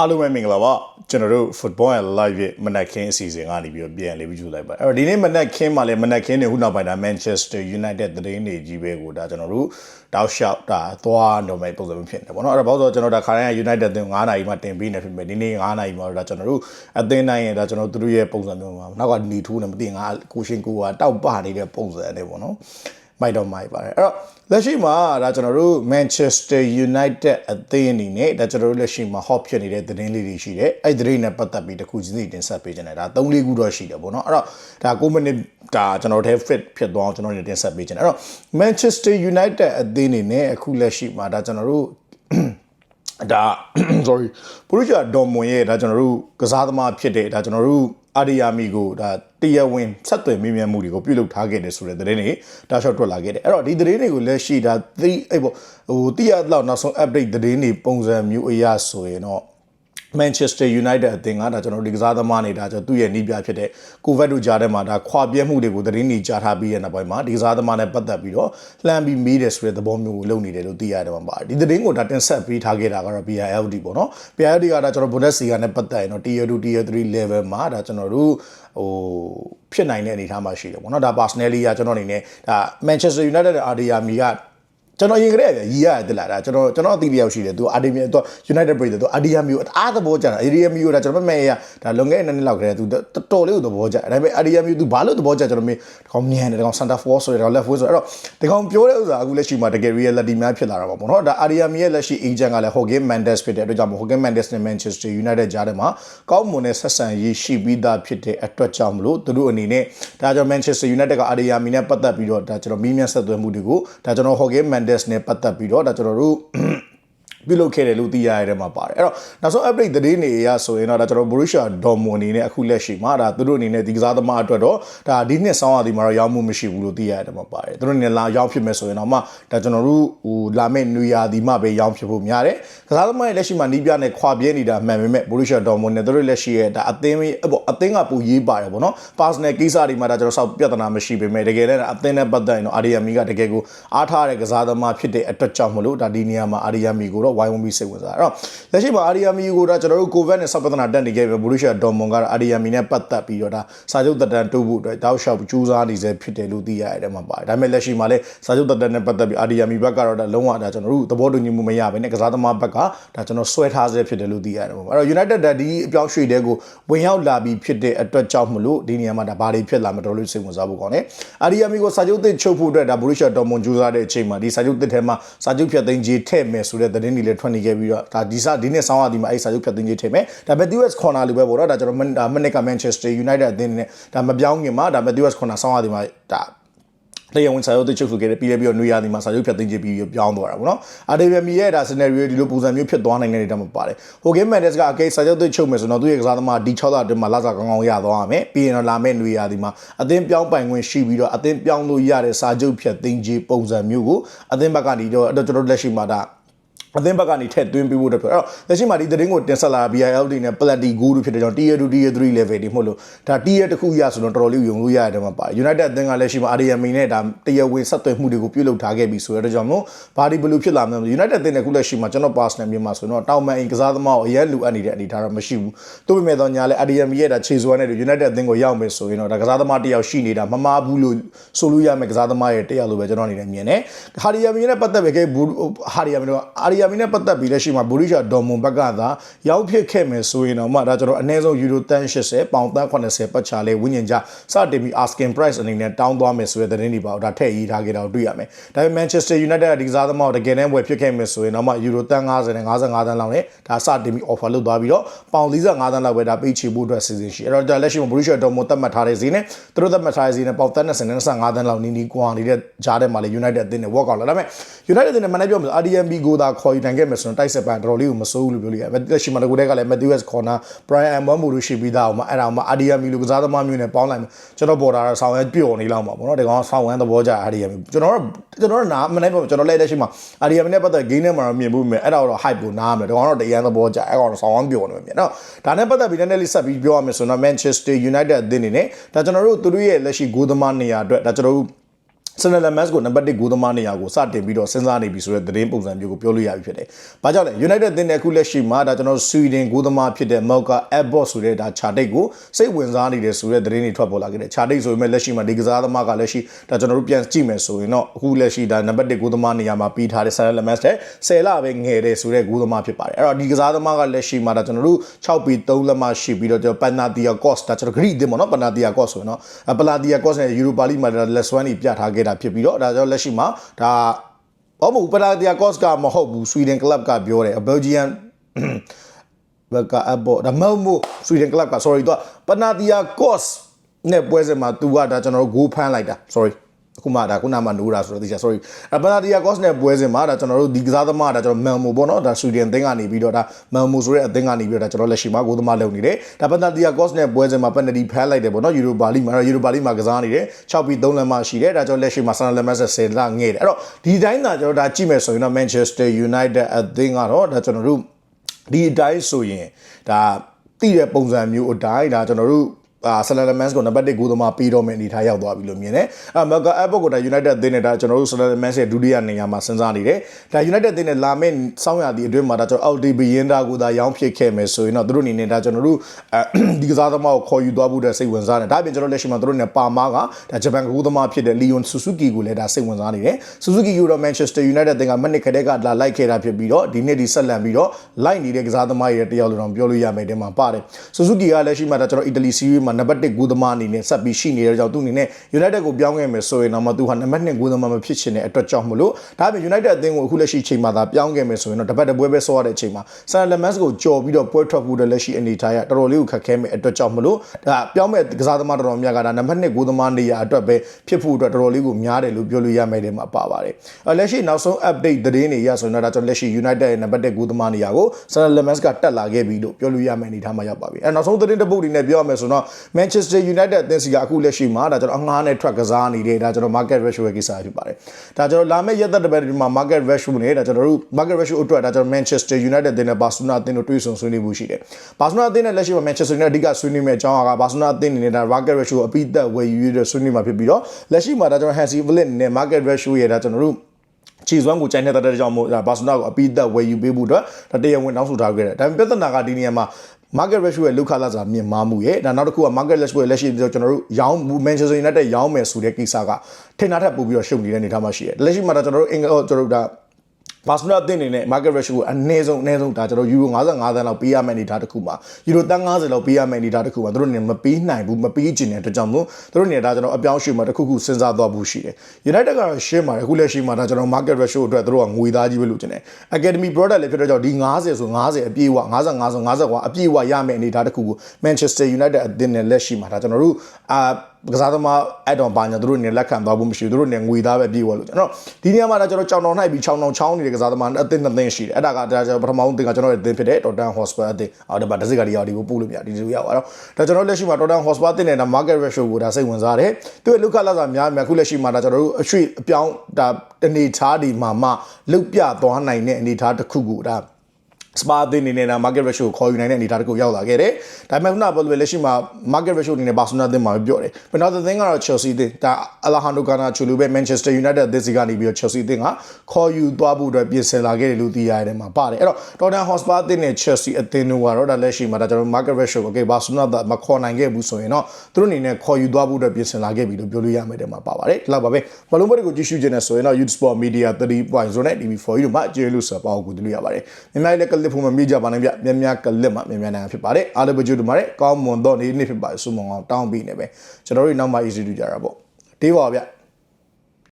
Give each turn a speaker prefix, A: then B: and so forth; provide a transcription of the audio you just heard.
A: အားလုံးပဲမင်္ဂလာပါကျွန်တော်တို့ football and live ရဲ့မနက်ခင်းအစီအစဉ်ကနေပြီးတော့ပြန်လေးပြီးကြိုလိုက်ပါအဲ့တော့ဒီနေ့မနက်ခင်းမှာလည်းမနက်ခင်းနေခုနောက်ပိုင်းဒါ Manchester United သတင်းတွေကြီးပဲကိုဒါကျွန်တော်တို့တောက်လျှောက်ဒါသွားတော့မဲ့ပုံစံမျိုးဖြစ်နေတယ်ပေါ့နော်အဲ့တော့ဘာလို့ဆိုတော့ကျွန်တော်ဒါခါတိုင်း United တင်9နာရီမှတင်ပြီးနေဖြစ်မယ်ဒီနေ့9နာရီမှာဒါကျွန်တော်တို့အသင်းတိုင်းရဲ့ဒါကျွန်တော်တို့ရဲ့ပုံစံမျိုးမှာနောက်ကနေထူးနေမသိငါကိုရှင်ကိုကတောက်ပနေတဲ့ပုံစံနဲ့ပေါ့နော် မိုက်တော့မိုက်ပါတယ်အဲ့တော့လက်ရှိမှာဒါကျွန်တော်တို့ Manchester United အသင်းအနေနဲ့ဒါကျွန်တော်တို့လက်ရှိမှာ hot ဖြစ်နေတဲ့သတင်းလေးတွေရှိတယ်အဲ့ဒီသတင်းနဲ့ပတ်သက်ပြီးတစ်ခုချင်းစီတင်ဆက်ပေးကြတယ်ဒါ3 4ခုတော့ရှိတယ်ပေါ့နော်အဲ့တော့ဒါ9မိနစ်ဒါကျွန်တော်တို့ fit ဖြစ်သွားအောင်ကျွန်တော်တို့တင်ဆက်ပေးကြတယ်အဲ့တော့ Manchester United အသင်းအနေနဲ့အခုလက်ရှိမှာဒါကျွန်တော်တို့ဒါ sorry ပရိုဂျာဒေါ်မွန်ရဲ့ဒါကျွန်တော်တို့ကစားသမားဖြစ်တဲ့ဒါကျွန်တော်တို့ အာဒီယာမီကိုဒါတရားဝင်ဆက်သွယ်မိမြတ်မှုတွေကိုပြုလုပ်ထားခဲ့တယ်ဆိုတဲ့သတင်းတွေတာရှော့ထွက်လာခဲ့တယ်အဲ့တော့ဒီသတင်းတွေကိုလက်ရှိဒါသီးအဲ့ပေါ့ဟိုတိရလောက်နောက်ဆုံး update သတင်းတွေပုံစံမျိုးအရာဆိုရင်တော့ Manchester United အသင်းကဒါကျွန်တော်တို့ဒီကစားသမားနေတာကျွန်တော်သူ့ရဲ့နီးပြဖြစ်တဲ့ကိုဗက်တို့ကြားထဲမှာဒါခွာပြဲမှုတွေကိုသတင်းတွေကြားထားပြီးတဲ့နောက်ပိုင်းမှာဒီကစားသမားနဲ့ပတ်သက်ပြီးတော့လှမ်းပြီးမေးတယ်ဆိုတဲ့သဘောမျိုးကိုလုပ်နေတယ်လို့သိရတယ်မှာပါဒီသတင်းကိုဒါတင်ဆက်ပေးထားခဲ့တာကတော့ BILD ပေါ့နော် BILD ကဒါကျွန်တော် Bundesliga နဲ့ပတ်သက်ရင်တော့ Tier 2 Tier 3 level မှာဒါကျွန်တော်တို့ဟိုဖြစ်နိုင်တဲ့အနေအထားမှာရှိတယ်ပေါ့နော်ဒါ personally ကကျွန်တော်အနေနဲ့ဒါ Manchester United နဲ့ Ardiami က ကျွန်တော်ရင်ကြရရီရတယ်လားဒါကျွန်တော်ကျွန်တော်အတိတယောက်ရှိတယ်သူအာဒီမီသူ United Breed သူအာဒီယာမီကိုအားသဘောကျတာအာဒီယာမီကိုဒါကျွန်တော်မမဲရဒါလွန်ခဲ့တဲ့နှစ်နှစ်လောက်ကတည်းကသူတော်တော်လေးကိုသဘောကျဒါပေမဲ့အာဒီယာမီသူဘာလို့သဘောကျကျွန်တော်မင်းဒီကောင်မြန်တယ်ဒီကောင် center forward ဆိုရတော့ left forward ဆိုတော့ဒီကောင်ပြောတဲ့ဥစ္စာအခုလက်ရှိမှာတကယ် reality များဖြစ်လာတာပါပေါ့နော်ဒါအာဒီယာမီရဲ့လက်ရှိ agent ကလည်း Hogan Mendes ဖြစ်တဲ့အတွက်ကြောင့် Hogan Mendes နဲ့ Manchester United ကြားထဲမှာကောင်းမွန်တဲ့ဆက်ဆံရေးရှိပြီးသားဖြစ်တဲ့အတွက်ကြောင့်မလို့သူတို့အနေနဲ့ဒါကြောင့် Manchester United ကအာဒီယာမီနဲ့ပတ်သက်ပြီးတော့ဒါကျွန်တော်မီးမြတ်ဆက်သွယ်မှုတွေကိုဒါကျွန်တော် Hogan Mendes နဲ့ပတ်သက်ပြီးတော့ဒါကျွန်တော်တို့ ပြုလုပ်ခဲ့တယ်လို့သိရတဲ့မှာပါတယ်အဲ့တော့နောက်ဆုံး update သတင်းတွေအရဆိုရင်တော့ဒါကျွန်တော် Borussia Dortmund အနေနဲ့အခုလက်ရှိမှာဒါသူတို့အနေနဲ့ဒီကစားသမားအတွက်တော့ဒါဒီနှစ်ဆောင်းရသည်မှာတော့ရောင်းမှုမရှိဘူးလို့သိရတဲ့မှာပါတယ်သူတို့အနေနဲ့လာရောင်းဖြစ်မယ်ဆိုရင်တော့မှဒါကျွန်တော်တို့ဟိုလာမယ့်နွေရာသီမှာပဲရောင်းဖြစ်ဖို့များတယ်ကစားသမားရဲ့လက်ရှိမှာနီးပြနဲ့ခွာပြဲနေတာမှန်ပေမဲ့ Borussia Dortmund နဲ့သူတို့လက်ရှိရဲ့ဒါအသင်းပေါ့အသင်းကပူရေးပါတယ်ပေါ့နော် personal ကိစ္စတွေမှာဒါကျွန်တော်စောက်ပြဿနာမရှိပေမဲ့တကယ်လည်းအသင်းနဲ့ပတ်သက်ရင်တော့ RDMI ကတကယ်ကိုအားထားတဲ့ကစားသမားဖြစ်တဲ့အတွက်ကြောင့်မလို့ဒါဒီနေရာမှာ RDMI ကိုတော့ဝိုင်းဝန်းပြီးစိတ်ဝင်စားအဲ့တော့လက်ရှိမှာ RDMI ကိုဒါကျွန်တော်တို့ COVID နဲ့ဆောက်ပြဿနာတက်နေခဲ့ပြီ Borussia Dortmund ကတော့ RDMI နဲ့ပတ်သက်ပြီးတော့ဒါစာချုပ်တက်တန်တိုးဖို့အတွက်တောက်လျှောက်ကြိုးစားနေစေဖြစ်တယ်လို့သိရတဲ့မှာပါတယ်ဒါပေမဲ့လက်ရှိမှာလည်းစာချုပ်တက်တန်နဲ့ပတ်သက်ပြီး RDMI ဘက်ကတော့ဒါလုံးဝဒါကျွန်တော်တို့သဘောတူညီမှုမရဘဲနဲ့ကစားသမားဘက်ကဒါကျွန်တော်ဆွဲထားစေဖြစ်တယ်လို့သိရတယ်ပေါ့အဲ့တော့ United ဒါဒီအပြောင်းရွှေ့တဲ့ကိုဝင်ရောက်လာပြီးဖြစ်တဲ့အတွက်ကြောင့်မလို့ဒီနေရာမှာဒါဘာတွေဖြစ်လာမတော်လို့စိတ်ဝင်စားဖို့ကောင်းတယ်။ RDMI ကိုစာချုပ်သစ်ချုပ်ဖို့အတွက်ဒါ Borussia Dortmund ကြိုးစားတဲ့အချိန်မှာဒီစာချုပ်သစ်ထဲမှာစာချုပ်ဖြတ်သိမ်းခြင်းထည့်မယ်ဆိုတဲ့သတင်းတွေလည်းထွက်နေခဲ့ပြီးတော့ဒါဒီစာဒီနေ့ဆောင်းရဒီမှာအဲ့စာချုပ်ဖြတ်သိမ်းခြင်းထည့်မယ်။ဒါ Matthews Corner လိုပဲပေါ့နော်ဒါကျွန်တော်မနစ်က Manchester United အသင်းနဲ့ဒါမပြောင်းခင်မှာဒါ Matthews Corner ဆောင်းရဒီမှာဒါတရားဝင်စာချုပ်တိချုပ်ဆိုခဲ့တယ်ပြီးလည်းပြီးတော့နွေရာသီမှာစာချုပ်ဖြတ်သိမ်းခြင်းပြီးပြောင်းသွားတာပေါ့နော်အာဒေဗီမီရဲ့ဒါ scenario ဒီလိုပုံစံမျိုးဖြစ်သွားနိုင်တဲ့နေရာမှာပါတယ်ဟိုဂိမ်းမန်ဒက်စ်ကအကေစာချုပ်တိချုပ်မယ်ဆိုတော့သူ့ရဲ့ကစားသမားဒီ6လအတွင်းမှာလာစားကောင်းကောင်းရသွားရမယ်ပြီးရင်တော့လာမယ့်နွေရာသီမှာအသင်းပြောင်းပိုင်ခွင့်ရှိပြီးတော့အသင်းပြောင်းလို့ရတဲ့စာချုပ်ဖြတ်သိမ်းခြင်းပုံစံမျိုးကိုအသင်းဘက်ကနေတော့ကျွန်တော်တို့လက်ရှိမှာဒါ အသင်းဘက်ကနေထည့်သွင်းပေးဖို့တက်ပြအဲ့တော့လက်ရှိမှာဒီသတင်းကိုတင်ဆက်လာ BILD နဲ့ Platy Go လို့ဖြစ်တဲ့ကြောင့် Tier 2 Tier 3 level တွေမဟုတ်လို့ဒါ Tier တစ်ခုရဆိုတော့တော်တော်လေးယုံလို့ရတယ်မှာပါ United အသင်းကလက်ရှိမှာ RDMA နဲ့ဒါတရားဝင်ဆက်သွယ်မှုတွေကိုပြုလုပ်ထားခဲ့ပြီဆိုတော့ကြောင့်မို့ဘာဒီဘလူဖြစ်လာမလဲ United အသင်းနဲ့ခုလက်ရှိမှာကျွန်တော် personal မြန်မာဆိုတော့တောင်မန်အိမ်ကစားသမားကိုအရင်လူအပ်နေတဲ့အနေအထားတော့မရှိဘူး။သို့ပေမဲ့တော့ညာလဲ RDMA ရဲ့ဒါခြေစွမ်းနဲ့ United အသင်းကိုရောက်မယ်ဆိုရင်တော့ဒါကစားသမားတယောက်ရှိနေတာမမားဘူးလို့ဆိုလို့ရမယ်ကစားသမားရဲ့တယောက်လိုပဲကျွန်တော်အနေနဲ့မြင်တယ်။ဟာဒီယာမီနဲ့ပတ်သက်ပဲကဲဟာဒီယာမီတော့အာရီယာမီနဲ့ပတ်သက်ပြီးလက်ရှိမှာဘူရီရှာဒေါ်မွန်ဘက်ကသာရောက်ဖြစ်ခဲ့မယ်ဆိုရင်တော့မှဒါကျွန်တော်အနည်းဆုံးယူရိုတန်80ပေါင်တန်80ပတ်ချာလေးဝင်းညင်ကြစတင်ပြီး asking price အနေနဲ့တောင်းသွားမယ်ဆိုတဲ့သတင်းတွေပါဒါထည့်ရေးထားခဲ့တာကိုတွေ့ရမယ်ဒါပေမဲ့ Manchester United ကဒီကစားသမားကိုတကယ်တမ်းဝယ်ဖြစ်ခဲ့မယ်ဆိုရင်တော့မှယူရိုတန်90နဲ့55တန်းလောက်နဲ့ဒါစတင်ပြီး offer လုပ်သွားပြီးတော့ပေါင်45တန်းလောက်ပဲဒါပေးချေဖို့အတွက်စီစဉ်ရှိအဲ့တော့ဒါလက်ရှိမှာဘူရီရှာဒေါ်မွန်သတ်မှတ်ထားတဲ့ဈေးနဲ့သူတို့သတ်မှတ်ထားတဲ့ဈေးနဲ့ပေါင်တန်90နဲ့25တန်းလောက်နီးနီးကွာနေတဲ့ကြားထဲမှာလေ United အသင်းနဲ့ work out လာဒါပေမဲ့ United အသင်းနဲ့မနေ့ပြောမယ် RDMB ကိုသာခေါ်ယူနိုင်ခဲ့မယ်ဆိုရင်တိုက်ဆက်ပန်တော်တော်လေးကိုမစိုးဘူးလို့ပြောလို့ရတယ်လက်ရှိမှာတကူတဲ့ကလည်း Matthews Corner Brian Mbeumo တို့ရှိပြီးသားအောင်မှာအဲ့ဒါမှ RDMB လို့ကစားသမားမျိုးနဲ့ပေါင်းလိုက်မယ်ကျွန်တော်ပေါ်တာတော့ဆောင်းရဲပျော်နေလောက်မှာပေါ့နော်ဒီကောင်ဆောင်းဝမ်းသဘောကြ RDMB ကျွန်တော်တို့ကျွန်တော်တို့နားမနေ့ပြောကျွန်တော်လည်းလက်ရှိမှာ RDMB နဲ့ပတ်သက် game နဲ့မှာတော့မြင်ဘူးမြင်အဲ့ဒါတော့ hype ကိုနားမယ်ဒီကောင်တော့တရားသဘောကြအဲ့ကောင်တော့ဆောင်းဝမ်းပျော်နေမှာနော်ဒါနဲ့ပတ်သက်ပြီးနည်းနည်းလေးဆက်ပြီးပြောရမယ်ဆိုတော့ Manchester United အသင်းနေနဲ့ဒါကျွန်တော်တို့သူတို့ရဲ့လက်ရှိဂိုးသမားနေရာအတွက်ဒါကျွန်တော်တို့ ဆန်နယ်လမတ်ကိုနံပါတ်1ဂိုးသမားနေရာကိုစတင်ပြီးတော့စဉ်းစားနေပြီဆိုတဲ့သတင်းပုံစံမျိုးကိုပြောလို့ရပြီဖြစ်တယ်။ဘာကြောင့်လဲ United တင်တဲ့အခုလက်ရှိမှာဒါကျွန်တော်ဆွီဒင်ဂိုးသမားဖြစ်တဲ့ Malka Abbott ဆိုတဲ့ဒါခြာတိတ်ကိုစိတ်ဝင်စားနေတယ်ဆိုတဲ့သတင်းတွေထွက်ပေါ်လာခဲ့တယ်။ခြာတိတ်ဆိုပေမဲ့လက်ရှိမှာဒီကစားသမားကလက်ရှိဒါကျွန်တော်တို့ပြန်ကြည့်မယ်ဆိုရင်တော့အခုလက်ရှိဒါနံပါတ်1ဂိုးသမားနေရာမှာပြီးထားတဲ့ဆန်နယ်လမတ်တဲ့10လပဲငယ်တယ်ဆိုတဲ့ဂိုးသမားဖြစ်ပါတယ်။အဲ့တော့ဒီကစားသမားကလက်ရှိမှာဒါကျွန်တော်တို့6ပြီး3လက်မရှိပြီးတော့ကျွန်တော်ပန်နာတီယာကော့စ်ဒါကျွန်တော်ဂရိတင်ပေါ့နော်ပန်နာတီယာကော့စ်ဆိုရင်တော့ပလာတီယာကော့စ်နဲ့ယူရိုပါလိမှာလက်စွမ်းတွေပြထားခဲ့တာဖြစ်ပြီးတော့ဒါကြောင့်လက်ရှိမှာဒါဘာမဟုတ်ပလာတီယာကော့စ်ကမဟုတ်ဘူးဆွီဒင်ကလပ်ကပြောတယ်ဘယ်လ်ဂျီယန်ဘက်ကအဘောဒါမဟုတ်ဘူးဆွီဒင်ကလပ်က sorry တော့ပနာတီယာကော့စ်နဲ့ပွဲစဉ်မှာသူကဒါကျွန်တော်တို့ဂိုးဖမ်းလိုက်တာ sorry အခုမှဒါခုနမှနိုးတာဆိုတော့သိချာ sorry အပနာတီယာကော့စ်နဲ့ပွဲစဉ်မှာဒါကျွန်တော်တို့ဒီကစားသမားဒါကျွန်တော်မန်မိုပေါ့နော်ဒါဆွီဒင်အသင်းကနေပြီးတော့ဒါမန်မိုဆိုတဲ့အသင်းကနေပြီးတော့ဒါကျွန်တော်လက်ရှိမှာဂိုးသမားလုပ်နေတယ်ဒါပနာတီယာကော့စ်နဲ့ပွဲစဉ်မှာပန်နတီဖမ်းလိုက်တယ်ပေါ့နော်ယူရိုပါလိမှာတော့ယူရိုပါလိမှာကစားနေတယ်6ပြီး3လက်မှရှိတယ်ဒါကျွန်တော်လက်ရှိမှာဆန်လက်မတ်ဆက်10လငဲ့တယ်အဲ့တော့ဒီတိုင်းသာကျွန်တော်ဒါကြည့်မယ်ဆိုရင်တော့ Manchester United အသင်းကတော့ဒါကျွန်တော်တို့ဒီအတိုင်းဆိုရင်ဒါတိတဲ့ပုံစံမျိုးအတိုင်းဒါကျွန်တော်တို့အာ ဆလန်လမန်စ်ကိုနံပါတ်1ဂိုးသမားပြီးတော့မယ့်အနေထားရောက်သွားပြီလို့မြင်တယ်။အဲမက်ကအဘော့ကိုဒါ United အသင်းနဲ့ဒါကျွန်တော်တို့ဆလန်လမန်စ်ရဲ့ဒုတိယနေရာမှာစဉ်းစားနေတယ်။ဒါ United အသင်းနဲ့လာမယ့်စောင်းရသည့်အတွင်းမှာဒါကျွန်တော်အောက်တီဘီယင်ဒါကိုဒါရောင်းဖြစ်ခဲ့မယ်ဆိုရင်တော့သူတို့အနေနဲ့ဒါကျွန်တော်တို့အဲဒီကစားသမားကိုခေါ်ယူသွားဖို့တဲ့စိတ်ဝင်စားတယ်။ဒါပြင်ကျွန်တော်လက်ရှိမှာသူတို့နဲ့ပါမားကဒါဂျပန်ဂိုးသမားဖြစ်တဲ့ Leon Suzuki ကိုလည်းဒါစိတ်ဝင်စားနေတယ်။ Suzuki ကိုတော့ Manchester United အသင်းကမနစ်ခတဲ့ကလာလိုက်ခဲ့တာဖြစ်ပြီးတော့ဒီနှစ်ဒီဆက်လန်ပြီးတော့လိုက်နေတဲ့ကစားသမားရဲ့တယောက်လိုတော့ပြောလို့ရမယ်တဲ့မှာပါတယ်။ Suzuki ကလက်ရှိမှာဒါကျွန်တော် Italy Serie မှာနံပါတ်1ဂိုးသမားအနေနဲ့ဆက်ပြီးရှိနေတဲ့ကြောင့်သူအနေနဲ့ United ကိုပြောင်းခဲ့မယ်ဆိုရင်တော့မသူဟာနံပါတ်2ဂိုးသမားမဖြစ်ချင်တဲ့အတွက်ကြောင့်မလို့ဒါပေမဲ့ United အသင်းကိုအခုလက်ရှိချိန်မှာသာပြောင်းခဲ့မယ်ဆိုရင်တော့တပတ်တပွဲပဲဆောရတဲ့အချိန်မှာ San Lemans ကိုကြော်ပြီးတော့ပွဲထွက်ဖို့တဲ့လက်ရှိအနေထားရတော်တော်လေးကိုခက်ခဲမဲ့အတွက်ကြောင့်မလို့ဒါပြောင်းမဲ့ကစားသမားတော်တော်များကဒါနံပါတ်2ဂိုးသမားနေရာအတွက်ပဲဖြစ်ဖို့အတွက်တော်တော်လေးကိုများတယ်လို့ပြောလို့ရမယ်တဲ့မှာပါပါတယ်။လက်ရှိနောက်ဆုံး update သတင်းတွေရဆိုရင်တော့ဒါကျွန်တော်လက်ရှိ United ရဲ့နံပါတ်1ဂိုးသမားနေရာကို San Lemans ကတက်လာခဲ့ပြီလို့ပြောလို့ရမယ်အနေထားမှာရောက်ပါပြီ။အဲနောက်ဆုံးသတင်းတစ်ပုဒ်တွေနဲ့ပြောရမယ်ဆိုတော့ Manchester United အသင်းစီကအခုလက်ရှိမှာဒါကျွန်တော်အငှားနဲ့ track ကစားနေတဲ့ဒါကျွန်တော် market ratio ရဲ့ကိစ္စဖြစ်ပါတယ်။ဒါကျွန်တော်လာမယ့်ရက်သက်တစ်ပတ်ဒီမှာ market ratio နဲ့ဒါကျွန်တော်တို့ market ratio အတွက်ဒါကျွန်တော် Manchester United အသင်းနဲ့ Barcelona အသင်းတို့တွေ့ဆုံဆွေးနွေးမှုရှိတယ်။ Barcelona အသင်းနဲ့လက်ရှိမှာ Manchester United အဓိကဆွေးနွေးမယ့်အကြောင်းအရာက Barcelona အသင်းအနေနဲ့ဒါ market ratio အပိသက်ဝယ်ယူရတဲ့ဆွေးနွေးမှာဖြစ်ပြီးတော့လက်ရှိမှာဒါကျွန်တော် Hansi Flick နဲ့ market ratio ရဲ့ဒါကျွန်တော်တို့ချီစွမ်းကိုကြိုင်နေတဲ့ကြောင့်မို့ဒါဘာစနာကိုအပိသက်ဝယ်ယူပေးဖို့အတွက်ဒါတရားဝင်တောင်းဆိုထားခဲ့တယ်ဒါပေမဲ့ပြဿနာကဒီနေရာမှာ market ratio ရဲ့လောက်ခလာစားမြင့်မားမှုရဲ့ဒါနောက်တစ်ခုက market ratio ရဲ့လက်ရှိကျွန်တော်တို့ရောင်း Manchester United ရောင်းမယ်ဆိုတဲ့ကိစ္စကထင်တာထက်ပိုပြီးတော့ရှုပ်နေတဲ့အနေအထားမှာရှိတယ်လက်ရှိမှာဒါကျွန်တော်တို့အင်္ဂကျွန်တော်တို့ဒါ ဘာစနာအသင်းအနေနဲ့ market ratio ကိုအနည်းဆုံးအနည်းဆုံးဒါကျွန်တော်ယူရို55သန်းလောက်ပေးရမယ့်အနေအထားတစ်ခုမှာယူရိုတန်း90လောက်ပေးရမယ့်အနေအထားတစ်ခုမှာသူတို့အနေနဲ့မပေးနိုင်ဘူးမပေးချင်တဲ့အတွက်ကြောင့်မို့သူတို့အနေနဲ့ဒါကျွန်တော်အပြောင်းရွှေ့မှာတစ်ခုခုစဉ်းစားသွားဖို့ရှိတယ် United ကတော့ရှင်းပါတယ်အခုလက်ရှိမှာဒါကျွန်တော် market ratio အတွက်သူတို့ကငွေသားကြီးပဲလို့ကျင်တယ် Academy product လည်းဖြစ်တဲ့ကြောင့်ဒီ90ဆို90အပြည့်ဝ55ဆို50ကွာအပြည့်ဝရမယ့်အနေအထားတစ်ခုကို Manchester United အသင်းနဲ့လက်ရှိမှာဒါကျွန်တော်တို့အာ ကစားသမားအဲ့တော့ဘာညာတို့နေလက်ခံသွားဖို့မရှိဘူးတို့နေငွေသားပဲပြေးသွားလို့ကျွန်တော်ဒီနေရာမှာဒါကျွန်တော်ကြောင်တောင်နှိုက်ပြီးချောင်းတောင်ချောင်းနေတဲ့ကစားသမားအသင်းနှစ်သင်းရှိတယ်အဲ့ဒါကဒါကျွန်တော်ပထမဆုံးသင်ကကျွန်တော်ရဲ့အသင်းဖြစ်တဲ့ Tottenham Hotspur အသင်းအော်ဒါပါတစ်စိတ်ကဒီရောက်ဒီကိုပို့လို့ပြဒီလိုရောက်တော့ဒါကျွန်တော်လက်ရှိမှာ Tottenham Hotspur အသင်းနဲ့ဒါ market ratio ကိုဒါစိတ်ဝင်စားတယ်သူရဲ့လုခလာစာများများခုလက်ရှိမှာဒါကျွန်တော်တို့အရွှေ့အပြောင်းဒါအနေထားဒီမှာမှလုတ်ပြသွားနိုင်တဲ့အနေထားတစ်ခုကိုဒါ စပါအသင်းအနေနဲ့ market ratio ကိုခေါ်ယူနိုင်တဲ့အနေအထားတစ်ခုရောက်လာခဲ့တယ်။ဒါပေမဲ့ခုနကပြောလို့လက်ရှိမှာ market ratio အနေနဲ့ Barcelona အသင်းမှာပဲပြောတယ်။ဘယ်တော့သင်းကတော့ Chelsea အသင်းဒါ Alejandro Garnacho လိုပဲ Manchester United အသင်းစီကနေပြီးတော့ Chelsea အသင်းကခေါ်ယူသွားဖို့အတွက်ပြင်ဆင်လာခဲ့တယ်လို့သိရတယ်မှာပါတယ်။အဲ့တော့ Tottenham Hotspur အသင်းနဲ့ Chelsea အသင်းတို့ကတော့ဒါလက်ရှိမှာဒါကျွန်တော် market ratio ကို okay Barcelona ကမခေါ်နိုင်ခဲ့ဘူးဆိုရင်တော့သူတို့အနေနဲ့ခေါ်ယူသွားဖို့အတွက်ပြင်ဆင်လာခဲ့ပြီလို့ပြောလို့ရမယ်တဲ့မှာပါပါတယ်။ဒီလောက်ပါပဲ။ဘလုံးဘက်ကိုကြည့်ရှုခြင်းနဲ့ဆိုရင်တော့ Youth Sport Media 3.0နဲ့ TV4 တို့မှကျေးလို့ဆိုပါအောင်ကိုတွေ့ရပါတယ်။မြန်မာလည်းကလစ်ဖို့မမိကြပါနဲ့ဗျ။မြန်မြန်ကလစ်မှမြန်မြန်နိုင်ဖြစ်ပါတယ်။အားလုံးပဲကြိုးတူပါတယ်။ကောင်းမွန်တော့နေ့နေ့ဖြစ်ပါဆုမွန်အောင်တောင်းပြီးနေပဲ။ကျွန်တော်တို့နောက်မှ easy တူကြတာပေါ့။တေးပါဗျ။